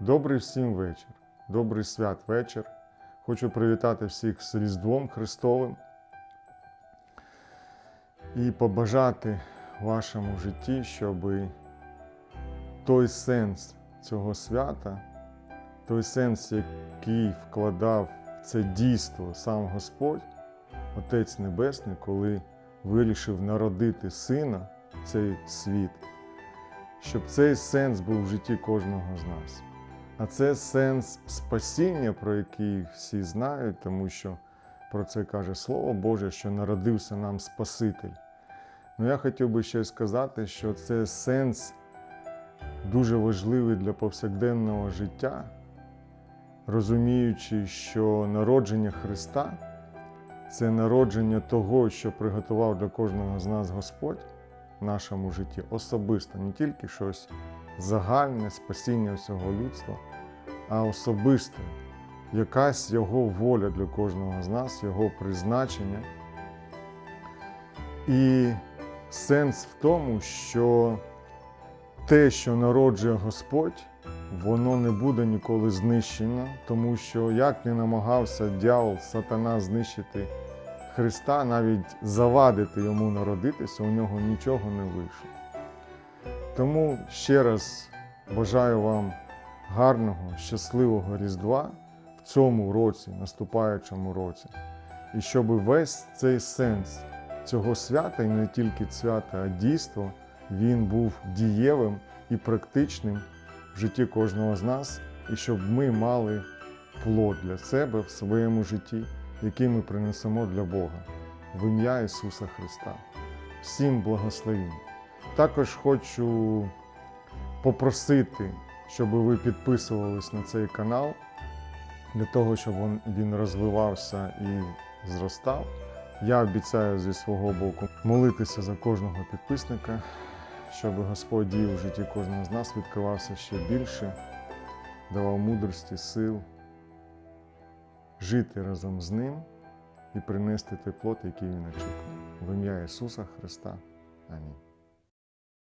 Добрий всім вечір, добрий свят вечір. Хочу привітати всіх з Різдвом Христовим і побажати вашому житті, щоб той сенс цього свята, той сенс, який вкладав в це дійство сам Господь, Отець Небесний, коли вирішив народити сина в цей світ, щоб цей сенс був в житті кожного з нас. А це сенс спасіння, про який всі знають, тому що про це каже Слово Боже, що народився нам Спаситель. Ну я хотів би ще сказати, що це сенс дуже важливий для повсякденного життя, розуміючи, що народження Христа це народження того, що приготував для кожного з нас Господь в нашому житті особисто, не тільки щось загальне спасіння всього людства, а особисте, якась його воля для кожного з нас, його призначення. І сенс в тому, що те, що народжує Господь, воно не буде ніколи знищено, тому що як не намагався дьявол, сатана знищити Христа, навіть завадити йому народитися, у нього нічого не вийшло. Тому ще раз бажаю вам гарного, щасливого Різдва в цьому році, наступаючому році. І щоб весь цей сенс цього свята, і не тільки свята, а дійство, він був дієвим і практичним в житті кожного з нас, і щоб ми мали плод для себе в своєму житті, який ми принесемо для Бога в ім'я Ісуса Христа. Всім благословінь. Також хочу попросити, щоб ви підписувались на цей канал для того, щоб він- розвивався і зростав. Я обіцяю зі свого боку молитися за кожного підписника, щоб Господь діяв у житті кожного з нас, відкривався ще більше, давав мудрості, сил жити разом з ним і принести той плод, який він очікує. В ім'я Ісуса Христа. Амінь.